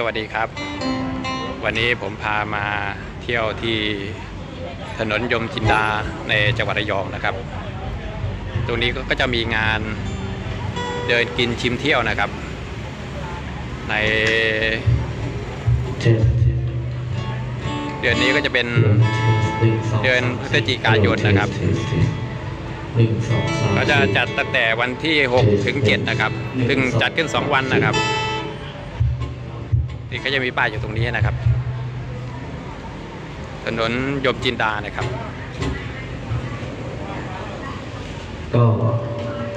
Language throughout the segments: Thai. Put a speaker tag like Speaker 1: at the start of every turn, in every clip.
Speaker 1: สวัสดีครับ วันนี้ผมพามาเที่ยวที่ถนนยมจินดาในจังหวัดระยองนะครับ ตรงนี้ก็จะมีงานเดินกินชิมเที่ยวนะครับ ใน
Speaker 2: เดื
Speaker 1: อนนี้ก็จะเป็นเดือนพฤศจิกายนนะครับก็จะจัดตั้งแต่วันที่ 6 ถึง 7 นะครับ ซึ่งจัดขึ้น 2 วันนะครับ นี่ก็จะมีป้ายอยู่ตรงนี้นะครับ ถนนยมจินดานะครับ
Speaker 2: ก็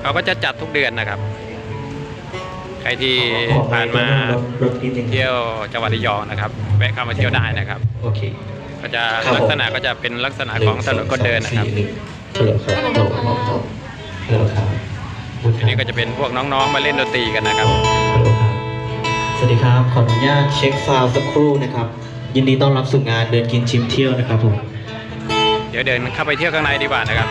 Speaker 1: เขาก็จะจัดทุกเดือนนะครับ ใครที่
Speaker 2: ขอ
Speaker 1: ผ่านมา
Speaker 2: ลดนิดนึง
Speaker 1: เที่ยวจังหวัดระยองนะครับแวะเข้ามาเที่ยวได้นะครับ
Speaker 2: โอเค
Speaker 1: ก็จะ
Speaker 2: ครับผม
Speaker 1: ลักษณะก็จะเป็นลักษณะของถนนคนเดินนะครับ
Speaker 2: หงสองสามสี่หนึ่งฮัลโหลครับฮัลโหลฮัลโหลครับ
Speaker 1: อันนี้ก็จะเป็นพวกน้องๆมาเล่นดนตรีกันนะครับ
Speaker 2: ฮัลโหลครับ สวัสดีครับ ขออนุญาตเช็คฟาวสักครู่นะครับ ยินดีต้อนรับสู่งานเดินกินชิมเที่ยวนะครับผม
Speaker 1: เดี๋ยวเดินเข้าไปเที่ยวข้างในดีกว่านะครับ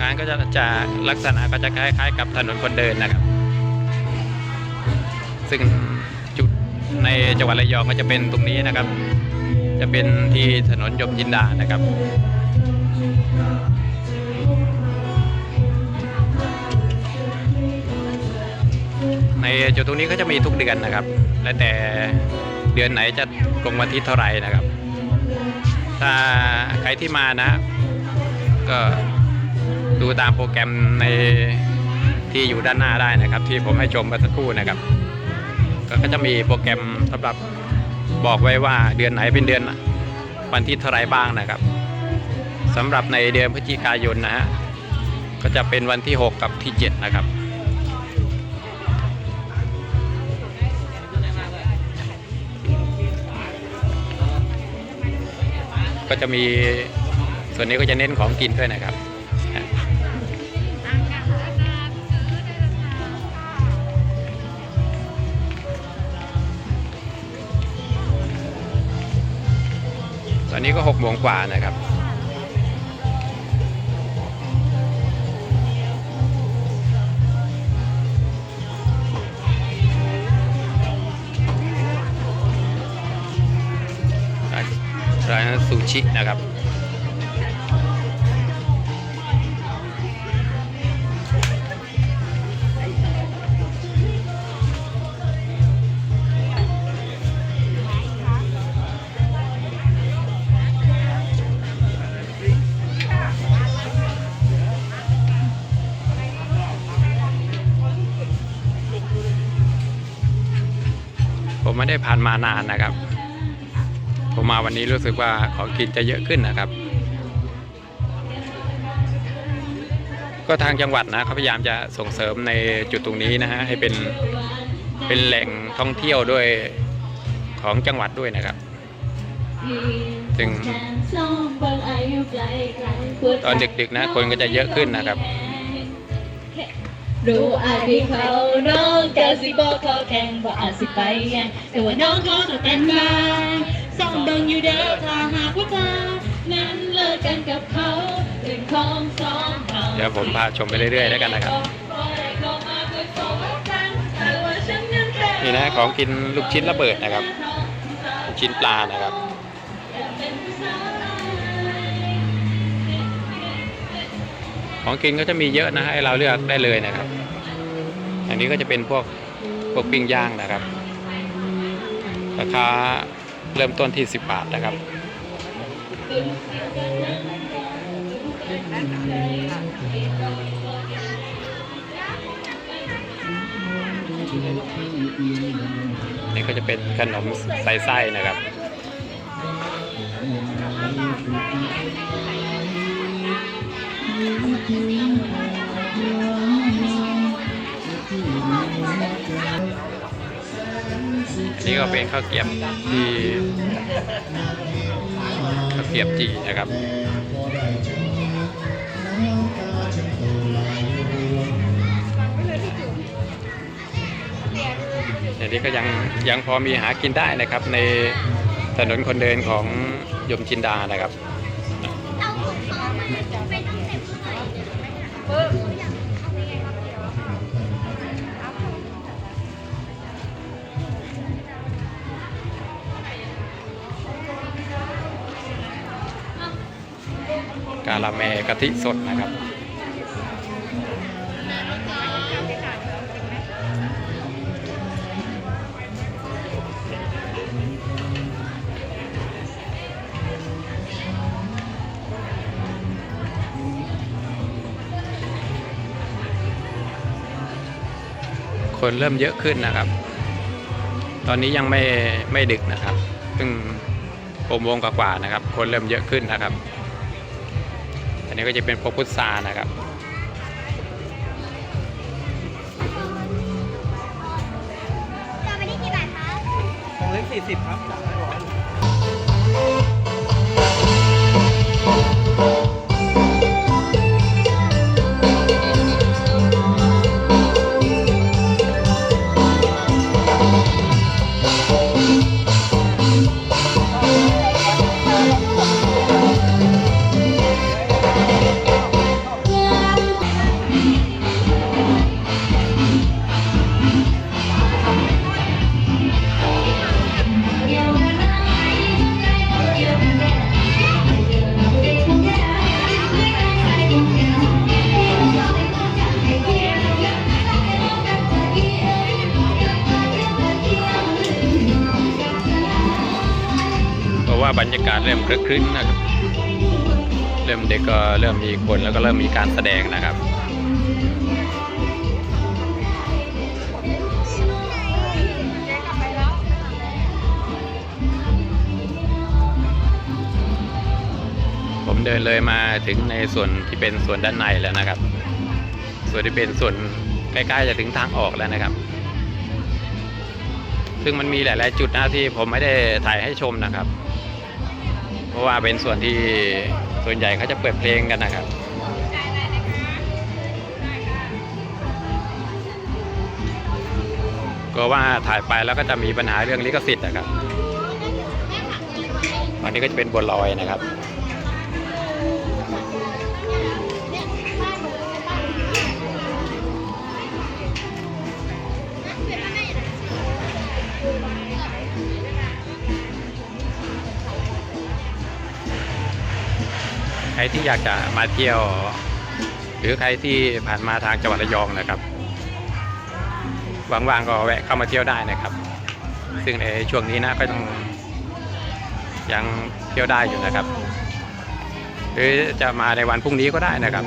Speaker 1: งานก็จะจะลักษณะก็จะคล้าย ๆ กับถนนคนเดินนะครับ ซึ่งจุดในจังหวัดระยองก็จะเป็นตรงนี้นะครับ จะเป็นที่ถนนยมจินดานะครับ จุดตรงนี้ก็จะมีทุกเดือนนะครับ และแต่เดือนไหนจะลงวันที่เท่าไหร่นะครับ ถ้าใครที่มานะ ก็ดูตามโปรแกรมในที่อยู่ด้านหน้าได้นะครับ ที่ผมให้ชมเมื่อสักครู่นะครับ ก็จะมีโปรแกรมสำหรับบอกไว้ว่าเดือนไหนเป็นเดือนวันที่เท่าไรบ้างนะครับสำหรับในเดือนพฤศจิกายนนะฮะก็จะเป็นวันที่ 6 กับที่ 7 นะครับ ก็จะมีส่วนนี้ก็จะเน้นของกินด้วยนะครับตอนนี้ก็หกโมงกว่านะครับ ซูชินะครับผมไม่ได้ผ่านมานานนะครับ ผมมาวันนี้รู้สึกว่าของกินจะเยอะขึ้นนะครับ ก็ทางจังหวัดนะเขาพยายามจะส่งเสริมในจุดตรงนี้นะฮะให้เป็นเป็นแหล่งท่องเที่ยวด้วยของจังหวัดด้วยนะครับ ซึ่งตอนดึกๆนะคนก็จะเยอะขึ้นนะครับ
Speaker 3: รู้อาจที่เขาน้องกะสิบอกเขาแข่งว่าอาจสิไปไงแต่ว่าน้องเขาจะเป็นมาส่องเบิ่งอยู่เด้อถ้าหากว่าเธอนั้นเลิกกันกับเขาเป็นของสองเขา
Speaker 1: เดี๋ยวผมพาชมไปเรื่อยๆแล้วกันนะครับ นี่นะของกินลูกชิ้นระเบิดนะครับ ลูกชิ้นปลานะครับ ของกินก็จะมีเยอะนะให้เราเลือกได้เลยนะครับ อันนี้ก็จะเป็นพวกพวกปิ้งย่างนะครับ ราคาเริ่มต้นที่ 10 บาทนะครับนี่ก็จะเป็นขนมใส่ไส้นะครับ นี่ก็เป็นข้าวเกียบที่ข้าวเกียบจีนะครับอันนี้ก็ยังยังพอมีหากินได้นะครับ ในถนนคนเดินของยมจินดานะครับ กาละแมกะทิสดนะครับคนเริ่มเยอะขึ้นนะครับ ตอนนี้ยังไม่ไม่ดึกนะครับเพิ่งหกโมงกว่าๆนะครับ คนเริ่มเยอะขึ้นนะครับ นนี้ก็จะเป็นพวกพุทรานะครับ
Speaker 4: จอไปที่กี่บาทคะ
Speaker 5: ของเล็กสี่สิบครับจากร้อย
Speaker 1: ว่าบรรยากาศเริ่มคลึกคลื้นนะครับเริ่มเด็กก็เริ่มมีคนแล้วก็เริ่มมีการแสดงนะครับผมเดินเลยมาถึงในส่วนที่เป็นส่วนด้านในแล้วนะครับ ส่วนที่เป็นส่วนใกล้ๆจะถึงทางออกแล้วนะครับ ซึ่งมันมีหลาย ๆ จุดนะที่ผมไม่ได้ถ่ายให้ชมนะครับ ราะว่าเป็นส่วนที่ส่วนใหญ่เขาจะเปิดเพลงกันนะครับก็ว่าถ่ายไปแล้วก็จะมีปัญหาเรื่องลิขสิทธิ์นะครับวันนี้ก็จะเป็นบนลอยนะครับ ใครที่อยากจะมาเที่ยว หรือใครที่ผ่านมาทางจังหวัดระยองนะครับว่างๆก็แวะเข้ามาเที่ยวได้นะครับ ซึ่งในช่วงนี้นะก็ต้องยังเที่ยวได้อยู่นะครับ หรือจะมาในวันพรุ่งนี้ก็ได้นะครับ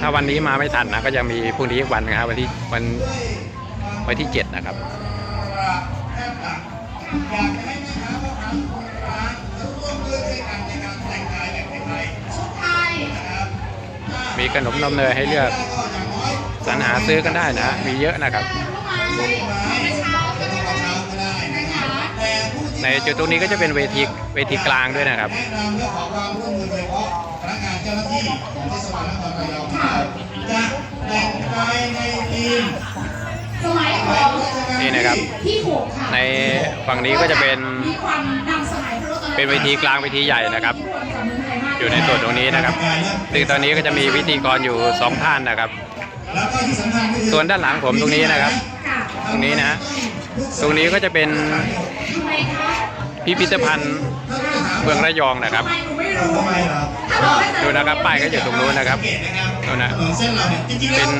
Speaker 1: ถ้าวันนี้มาไม่ทันนะก็ยังมีพรุ่งนี้อีกวันนะครับวันที่วันวันที่เจ็ดนะครับ มีขนมนมเนยให้เลือกสรรหาซื้อกันได้นะ มีเยอะนะครับ ในจุดตรงนี้ก็จะเป็นเวทีเวทีกลางด้วยนะครับ
Speaker 6: แนะนำและขอความร่วมมือโดยเฉพาะพนักงานเจ้าหน้าที่ของเทศบาลนครระยองจะแต่งกายในทีม
Speaker 7: สมัยก่อน
Speaker 1: นี่นะครับ
Speaker 7: ที่หกค่ะ
Speaker 1: ในฝั่งนี้ก็จะเป็น
Speaker 7: มีความนำสมัยรถอะไร
Speaker 1: เป็นเวทีกลางเวทีใหญ่นะครับ อยู่ในส่วนตรงนี้นะครับซึ่งตอนนี้ก็จะมีพิธีกรอยู่สองท่านนะครับ
Speaker 6: แล้วก็ที่สำคัญก็คือ
Speaker 1: ส่วนด้านหลังผมตรงนี้นะครับ
Speaker 7: ค่ะ
Speaker 1: ตรงนี้นะ ตรงนี้ก็จะเป็น
Speaker 7: ทำไมคะ
Speaker 1: พิพิธภัณฑ์เมืองระยองนะครับ
Speaker 7: ทำไมหนูไม่รู้
Speaker 6: ทำไมเหรอ
Speaker 7: ถ้าเราไม่เจอ
Speaker 1: ดูนะครับป้ายก็อยู่ตรงนู้นนะครับ
Speaker 6: เกตนะครับ
Speaker 1: นู่นนะ
Speaker 6: ถนนเส้นเราเนี่ยจริงๆแล้
Speaker 1: เป็
Speaker 6: วน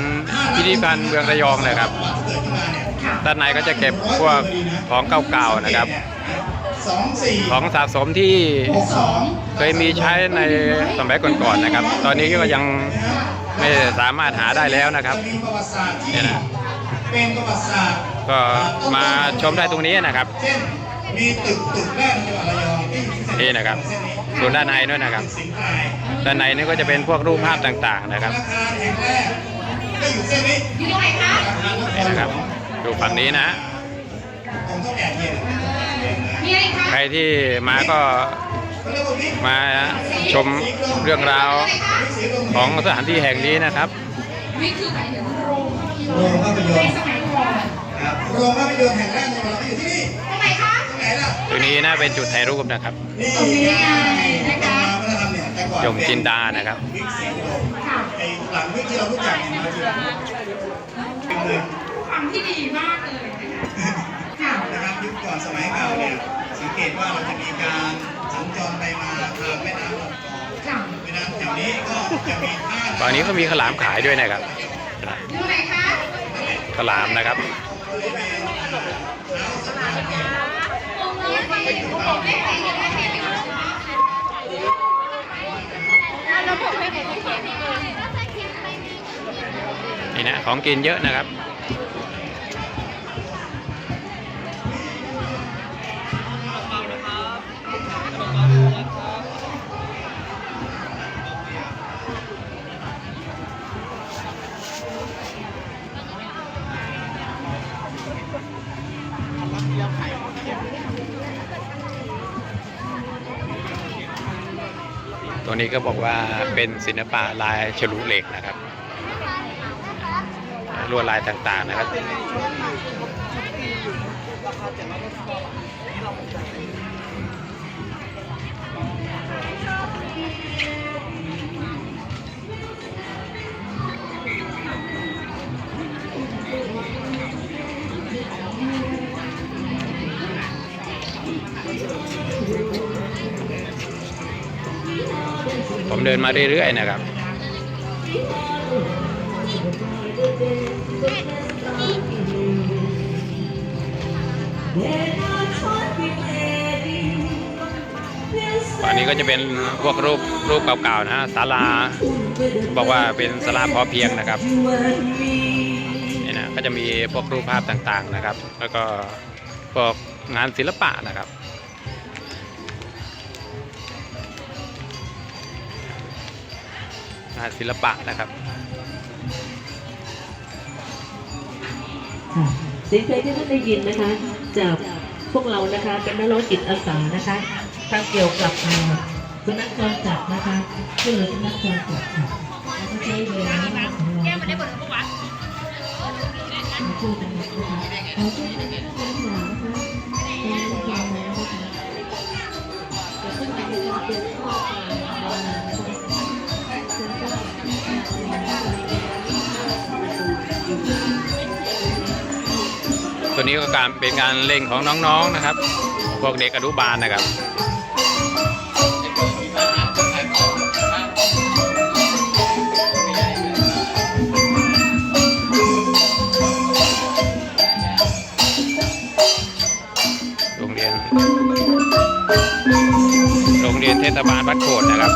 Speaker 1: พิพิธภัณฑ์เมืองระยองนะครับ
Speaker 6: เกิ ดขึ้นมาเนี่ย
Speaker 1: ด้านในก็จะเก็บพวกของเก่าๆนะครับ
Speaker 6: สองสี่
Speaker 1: ของสะสมที่
Speaker 6: หกสอง
Speaker 1: เคยมีใช้ในสมัยก่อนๆนะครับ ตอนนี้ก็ยังไม่สามารถหาได้แล้วนะครับ
Speaker 6: มีประวัติศาสตร์ที่
Speaker 1: เนี่ยนะ
Speaker 6: เป็นประวัติศาสตร์
Speaker 1: ก็มาชมได้ตรงนี้นะครับ
Speaker 6: เช่นมีตึกตึกแรกในจังหวัดระยองที่อยู่ที่เส้
Speaker 1: นี่นะครับ ส่วนด้านในด้วยนะครับ
Speaker 6: สิงห์ไพร
Speaker 1: ด้านในนี่ก็จะเป็นพวกรูปภาพต่างๆนะครับ
Speaker 6: ธนาคารแห่งแรกก็อยู่เส้นนี้
Speaker 7: อยู่ตรงไหนคะ
Speaker 1: นี่นะครับ ดูฝั่งนี้นะ
Speaker 6: ผมต้องแอบเย็น
Speaker 7: มีอะไรคะ
Speaker 1: ใครที่มาก็
Speaker 6: เขาเรียกว่าวิก
Speaker 1: มาชมเรื่องราวของสถานที่แห่งนี้นะครับ
Speaker 7: วิคือหมายถึงโรงภาพยน
Speaker 6: โรง
Speaker 7: ตร์
Speaker 6: ภาพย
Speaker 7: ใน
Speaker 6: นตร์
Speaker 7: สมัยก่อน
Speaker 6: ครับโรงภาพยนตร์แห่งแรกในจังหวัดเราอยู่ที่นี่
Speaker 7: ตรงไหนคะ
Speaker 6: ตรงไหนล่ะ
Speaker 1: ตรงนี้นะเป็นจุดถ่ายรูปนะครับ
Speaker 6: นี่
Speaker 7: ตรงนี้ไงนะคะ
Speaker 6: วัฒนธรรมเนี่ยแต่ก่อน
Speaker 1: ยมจินดานะครับ
Speaker 6: วิกสีลม
Speaker 7: ค่ะ
Speaker 6: ไอ้หลังวิกที่เรารู้จักเนี่ย มาจากเป็นเมือง
Speaker 7: ความที่ดีมากเลยนะคะค่ะ
Speaker 6: นะครับยุคก่อนสมัยเก่าเนี่ยสิงคตว่าเราจะมีการสัญจรไปมาทางแม่น้ำลำคลอง
Speaker 7: ค่ะ
Speaker 6: แม่น้ำแถวนี้ก็จะมีท่า
Speaker 1: ฝั่งนี้ก็มีข้าวหลามขายด้วยนะครับ
Speaker 7: ดูไหนคะ
Speaker 1: ข้าวหลามนะครับนี่นะของกินเยอะนะครับ ตัวนี้ก็บอกว่าเป็นศิลปะลายฉลุเหล็กนะครับลวดลายต่างๆนะครับ เดินมาเรื่อยๆนะครับตอนนี้ก็จะเป็นพวกรูปรูปเก่าๆนะฮะศาลาบอกว่าเป็นศาลาพอเพียงนะครับนี่นะก็จะมีพวกรูปภาพต่างๆนะครับ แล้วก็พวกงานศิลปะนะครับ งานศิลปะนะครับ
Speaker 8: ค่ะเสียงเพลงที่ท่านได้ยินนะคะ จากพวกเรานะคะเป็นนักร้องจิตอาสานะคะทางเกี่ยวกับเอ่อสุนัขจรจัดนะคะช่วยเหลือสุนัขจรจัดค่ะแล้วก็ใช้เวลาว่างของเราแก้มาได้บทประวัติมาช่วย ตัวนี้ก็
Speaker 1: การเป็นการเล่นของน้องๆนะครับ พวกเด็กอนุบาลนะครับโรงเรียน โรงเรียนเทศบาลบ้านโขดนะครับ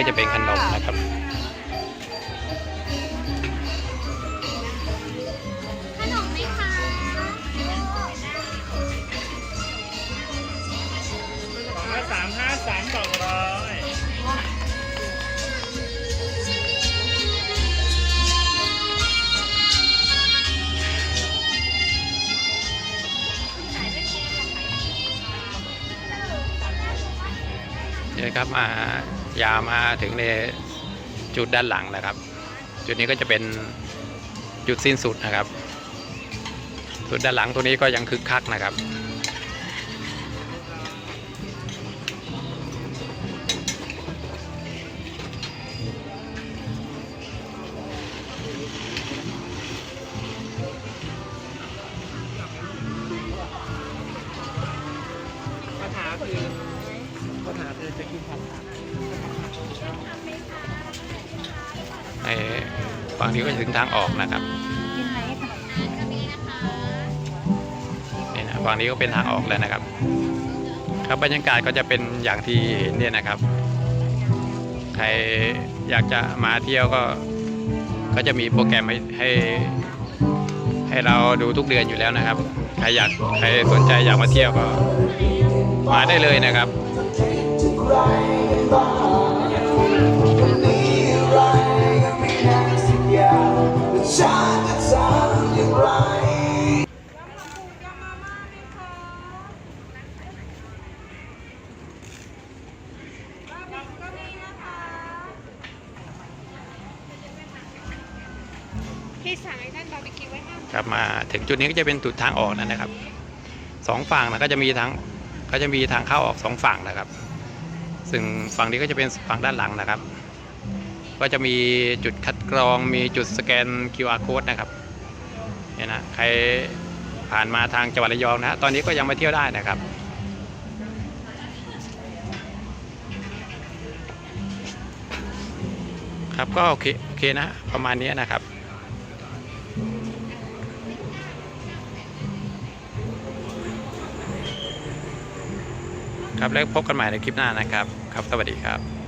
Speaker 1: ก็จะเป็นขนมนะครับ
Speaker 4: ขนมไหมคะ
Speaker 5: สามห้าสามสองร้อย
Speaker 1: นี่นะครับมา ยามาถึงในจุดด้านหลังนะครับ จุดนี้ก็จะเป็นจุดสิ้นสุดนะครับ จุดด้านหลังตัวนี้ก็ยังคึกคักนะครับ ฝั่งนี้ก็จะถึงทางออกนะครับนี่นะฝั่งนี้ก็เป็นทางออกแล้วนะครับ ครับบรรยากาศก็จะเป็นอย่างที่เห็นเนี่ยนะครับ ใครอยากจะมาเที่ยวก็ก็จะมีโปรแกรมให้ให้ให้เราดูทุกเดือนอยู่แล้วนะครับ ใครอยากใครสนใจอยากมาเที่ยวก็มาได้เลยนะครับ ถึงจุดนี้ก็จะเป็นจุดทางออกแล้วนะครับสองฝั่งนะก็จะมีทางก็จะมีทางเข้าออกสองฝั่งนะครับ ซึ่งฝั่งนี้ก็จะเป็นฝั่งด้านหลังนะครับ ก็จะมีจุดคัดกรองมีจุดสแกน QR code นะครับเนี่ยนะใครผ่านมาทางจังหวัดระยองนะฮะตอนนี้ก็ยังมาเที่ยวได้นะครับครับก็โอเคโอเคนะประมาณนี้นะครับ ครับแล้วพบกันใหม่ในคลิปหน้านะครับ ครับ สวัสดีครับ